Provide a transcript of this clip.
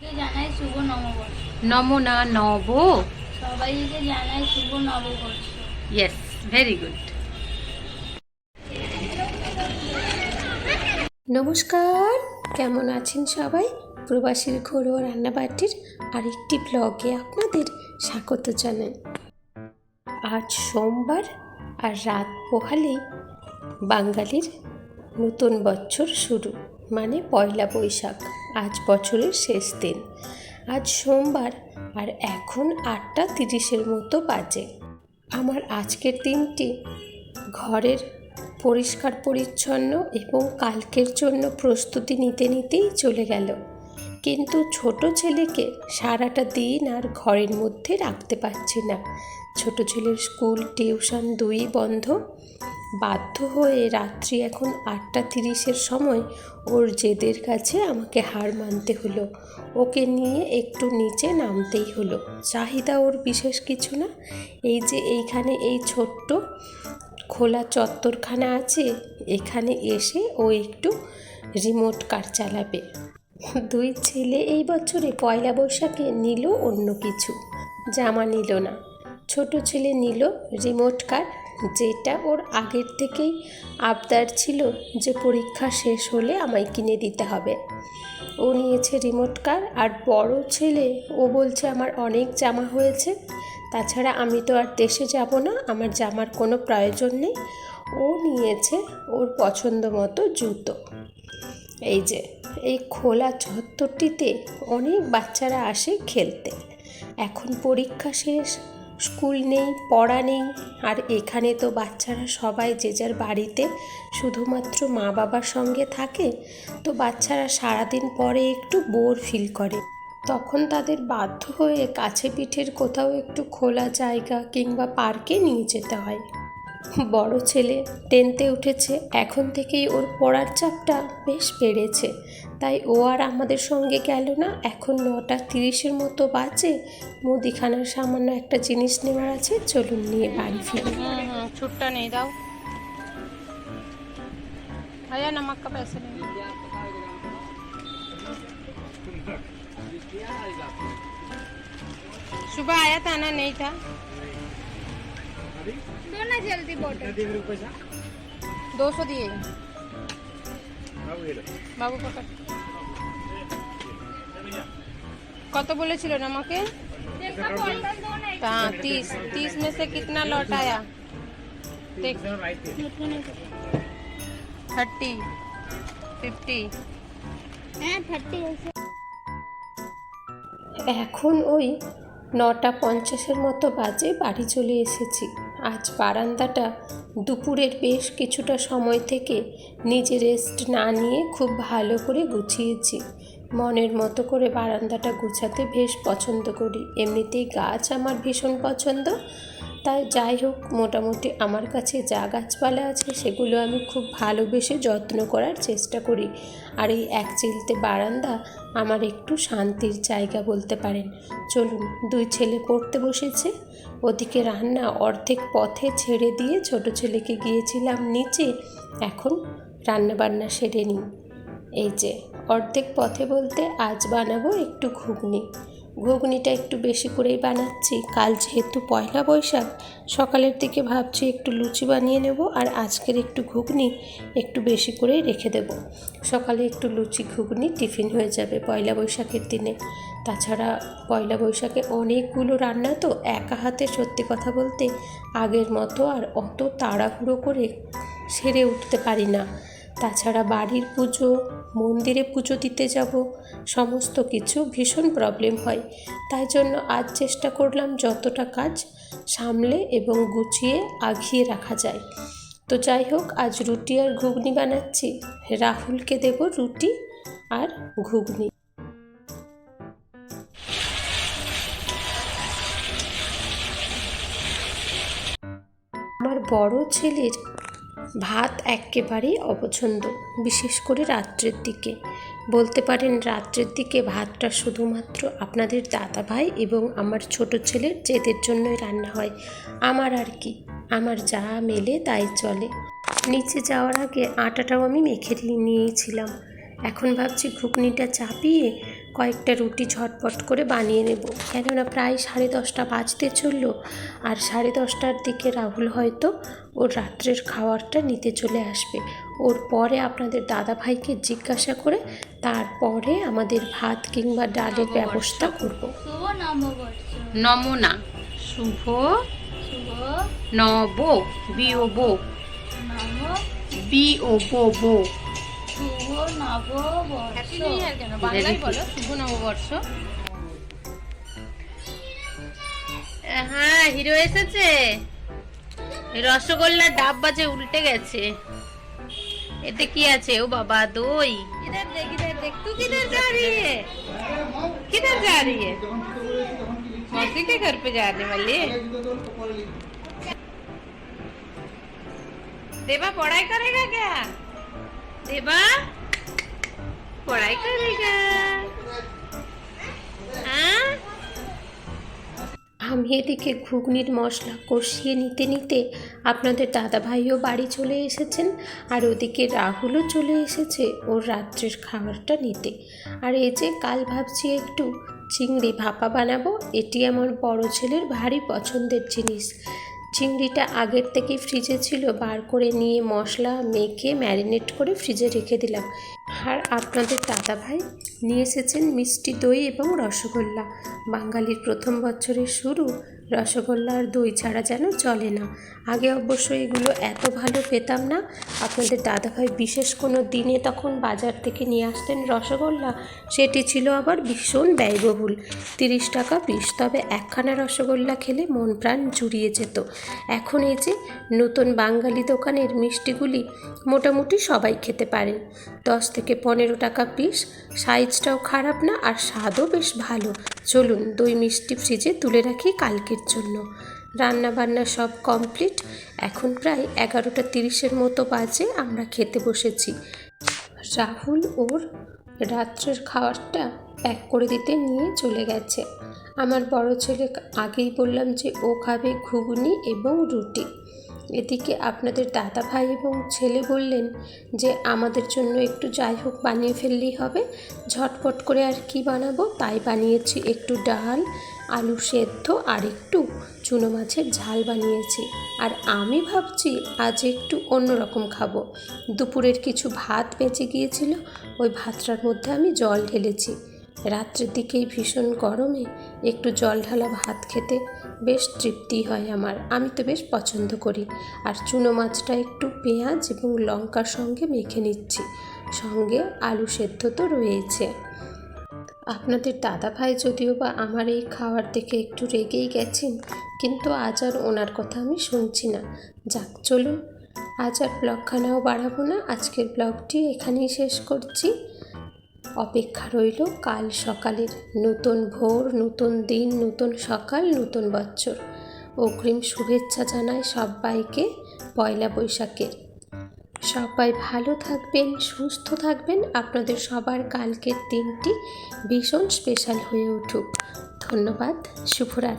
কে জানাই শুভ নববর্ষ। নম না নব। সবাইকে জানাই শুভ নববর্ষ। ইয়েস ভেরি গুড নমস্কার কেমন আছেন সবাই? প্রবাসীর ঘরোয়া রান্নাবাটির আরেকটি ব্লগে আপনাদের স্বাগত জানাই। আজ সোমবার আর রাত পোহালেই বাঙালির নতুন বছর শুরু মানে পয়লা বৈশাখ। আজ বছরের শেষ দিন। আজ সোমবার আর এখন আটটা তিরিশের মতো বাজে। আমার আজকের দিনটি ঘরের পরিষ্কার পরিচ্ছন্ন এবং কালকের জন্য প্রস্তুতি নিতে নিতেই চলে গেল। কিন্তু ছোট ছেলেকে সারাটা দিন আর ঘরের মধ্যে রাখতে পারছি না। ছোট ছেলের স্কুল, টিউশন দুই বন্ধ। বাধ্য হয়ে রাত্রি এখন আটটা তিরিশের সময় ওর জেদের কাছে আমাকে হার মানতে হলো। ওকে নিয়ে একটু নিচে নামতেই হলো। চাহিদা ওর বিশেষ কিছু না। এই যে এইখানে এই ছোট্ট খোলা চত্বরখানা আছে, এখানে এসে ও একটু রিমোট কার চালাবে। দুই ছেলে এই বছরে পয়লা বৈশাখে নিল অন্য কিছু। জামা নিল না। ছোট ছেলে নিল রিমোট কার যেটা ওর আগের থেকেই আবদার ছিল যে পরীক্ষা শেষ হলে আমায় কিনে দিতে হবে। ও নিয়েছে রিমোট কার আর বড় ছেলে, ও বলছে আমার অনেক জামা হয়েছে। তাছাড়া আমি তো আর দেশে যাব না, আমার জামার কোনো প্রয়োজন নেই। ও নিয়েছে ওর পছন্দ মতো জুতো। এই যে এই খোলা চত্বরটিতে অনেক বাচ্চারা আসে খেলতে। এখন পরীক্ষা শেষ, স্কুল নেই, পড়া নেই, আর এখানে তো বাচ্চারা সবাই যে যার বাড়িতে শুধুমাত্র মা বাবার সঙ্গে থাকে, তো বাচ্চারা সারাদিন পরে একটু বোর ফিল করে। তখন তাদের বাধ্য হয়ে কাছে পিঠের কোথাও একটু খোলা জায়গা কিংবা পার্কে নিয়ে যেতে হয়। বড় ছেলে টেনতে উঠেছে, এখন থেকেই ওর পড়ার চাপটা বেশ বেড়েছে। তাই ও আর আমাদের সঙ্গে গেল না এখন নটা তিরিশের মতো বাজে মুদিখানার সামান্য একটা জিনিস নেওয়ার আছে চলুন নিয়ে বাড়ি ফিরি হুম হুম छुट्टा नहीं दाओ आया नमक का पैसे नहीं सुबह आया था ना नहीं था দো না জলদি বটল दो सौ दिए বাবু পকেট কত বলেছিল না আমাকে हाँ तीस तीस में से कितना लौट आया देख थर्टी फिफ्टी হ্যাঁ থার্টি আছে এখন ওই নটা পঞ্চাশের মতো বাজে বাড়ি চলে এসেছি আজ বারান্দাটা দুপুরের বেশ কিছুটা সময় থেকে নিজে রেস্ট না নিয়ে খুব ভালো করে গুছিয়েছি। মনের মতো করে বারান্দাটা গুছাতে বেশ পছন্দ করি। এমনিতেই গাছ আমার ভীষণ পছন্দ। তাই যাই হোক, মোটামুটি আমার কাছে যা গাছপালা আছে সেগুলো আমি খুব ভালোবেসে যত্ন করার চেষ্টা করি। আর এই এক চিলতে বারান্দা আমার একটু শান্তির জায়গা বলতে পারেন। চলুন, দুই ছেলে পড়তে বসেছে। ওদিকে রান্না অর্ধেক পথে ছেড়ে দিয়ে ছোট ছেলেকে গিয়েছিলাম নিচে। এখন রান্না বান্না সেরে নিই। এই যে, অর্ধেক পথে বলতে আজ বানাবো একটু ঘুগনি। ঘুগনিটা একটু বেশি করেই বানাচ্ছি। কাল যেহেতু পয়লা বৈশাখ, সকালের দিকে ভাবছি একটু লুচি বানিয়ে নেব আর আজকের একটু ঘুগনি একটু বেশি করেই রেখে দেব। সকালে একটু লুচি ঘুগনি টিফিন হয়ে যাবে পয়লা বৈশাখের দিনে। তাছাড়া পয়লা বৈশাখে অনেকগুলো রান্না তো একা হাতে সত্যি কথা বলতে আগের মতো আর অত তাড়াহুড়ো করে সেরে উঠতে পারি না। তাছাড়া বাড়ির পুজো, মন্দিরে পুজো দিতে যাব, সমস্ত কিছু ভীষণ প্রবলেম হয়। তাই জন্য আজ চেষ্টা করলাম যতটা কাজ সামলে এবং গুছিয়ে আগিয়ে রাখা যায়। তো যাই হোক, আজ রুটি আর ঘুগনি বানাচ্ছি। রাহুলকে দেব রুটি আর ঘুগনি। আমার বড় ছেলের ভাত একেবারেই অপছন্দ, বিশেষ করে রাত্রের দিকে। বলতে পারেন রাত্রের দিকে ভাতটা শুধুমাত্র আপনাদের দাদা ভাই এবং আমার ছোট ছেলের জেদের জন্যই রান্না হয়। আমার আর কি, আমার যা মেলে তাই চলে। নিচে যাওয়ার আগে আটাটাও আমি মেখে নিয়েছিলাম। এখন ভাবছি ঘুগনিটা চাপিয়ে কয়েকটা রুটি ঝটপট করে বানিয়ে নেব। কেননা প্রায় সাড়ে দশটা বাজতে চলল আর সাড়ে দশটার দিকে রাহুল হয়তো ওর রাত্রের খাবারটা নিতে চলে আসবে। ওর পরে আপনাদের দাদা ভাইকে জিজ্ঞাসা করে তারপরে আমাদের ভাত কিংবা ডালের ব্যবস্থা করব। নমুনা শুভ। শুভ। নব। বি ও বো নব বি ও বো বো শুভ নববর্ষ হ্যাপি নিউ ইয়ার কেন বাংলায় বলো শুভ নববর্ষ হ্যাঁ হিরো এসেছে এই রসগোল্লার ডাব বাজে উল্টে গেছে এতে কি আছে ও বাবা দই কিধর দেখ ইধর দেখ तू किधर जा रही है किधर जा रही है मौसी के घर पे जाने वाली है देवा पढ़ाई करेगा क्या देवा पढ़ाई करेगा हाँ আমি এদিকে ঘুগনির মশলা কষিয়ে নিতে নিতে আপনাদের দাদা ভাইও বাড়ি চলে এসেছেন আর ওদিকে রাহুলও চলে এসেছে ওর রাত্রের খাবারটা নিতে আর এই যে কাল ভাবছি একটু চিংড়ি ভাপা বানাবো এটি আমার বড় ছেলের ভারী পছন্দের জিনিস চিংড়িটা আগের থেকে ফ্রিজে ছিল, বার করে নিয়ে মশলা মেখে ম্যারিনেট করে ফ্রিজে রেখে দিলাম। আর আপনাদের দাদা ভাই নিয়ে এসেছেন মিষ্টি দই এবং রসগোল্লা। বাঙালির প্রথম বছরের শুরু রসগোল্লা আর দই ছাড়া যেন চলে না। আগে অবশ্য এগুলো এত ভালো পেতাম না। আপনাদের দাদাভাই বিশেষ কোনো দিনে তখন বাজার থেকে নিয়ে আসতেন রসগোল্লা। সেটি ছিল আবার ভীষণ ব্যয়বহুল। তিরিশ টাকা পিস, তবে একখানা রসগোল্লা খেলে মন প্রাণ জুড়িয়ে যেত। এখন এই যে নতুন বাঙালি দোকানের মিষ্টিগুলি মোটামুটি সবাই খেতে পারেন দশ থেকে পনেরো টাকা পিস। সাইজটাও খারাপ না আর স্বাদও বেশ ভালো। চলুন দই মিষ্টি ফ্রিজে তুলে রাখি কালকের জন্য। রান্না বান্না সব কমপ্লিট। এখন প্রায় এগারোটা তিরিশের মতো বাজে, আমরা খেতে বসেছি। রাহুল ওর রাত্রের খাবারটা প্যাক করে দিতে নিয়ে চলে গেছে। আমার বড় ছেলে আগেই বললাম যে ও খাবে ঘুগনি এবং রুটি। এদিকে আপনাদের দাদা ভাই এবং ছেলে বললেন যে আমাদের জন্য একটু যাই হোক বানিয়ে ফেললেই হবে। ঝটপট করে আর কি বানাবো? তাই বানিয়েছি একটু ডাল, আলু সেদ্ধ আর একটু চুনো মাছের ঝাল বানিয়েছি। আর আমি ভাবছি আজ একটু অন্যরকম খাব। দুপুরের কিছু ভাত বেঁচে গিয়েছিল, ওই ভাতটার মধ্যে আমি জল ঢেলেছি। রাত্রের দিকেই ভীষণ গরমে একটু জল ঢালা ভাত খেতে বেশ তৃপ্তি হয় আমার। আমি তো বেশ পছন্দ করি। আর চুনো মাছটা একটু পেঁয়াজ এবং লঙ্কার সঙ্গে মেখে নিচ্ছি। সঙ্গে আলু সেদ্ধ তো রয়েছে। আপনাদের দাদা ভাই যদিও বা আমার এই খাওয়ার দেখে একটু রেগেই গেছেন, কিন্তু আজ আর ওনার কথা আমি শুনছি না। যাক, চলুন। আজ আর ব্লগখানাও বাড়াবো না। আজকের ব্লগটি এখানেই শেষ করছি। অপেক্ষা রইল কাল সকালের নতুন ভোর, নতুন দিন, নতুন সকাল, নতুন বছর। অগ্রিম শুভেচ্ছা জানায় সবাইকে পয়লা বৈশাখের। সবাই ভালো থাকবেন, সুস্থ থাকবেন। আপনাদের সবার কালকের দিনটি ভীষণ স্পেশাল হয়ে উঠুক। ধন্যবাদ, শুভরাত্রি।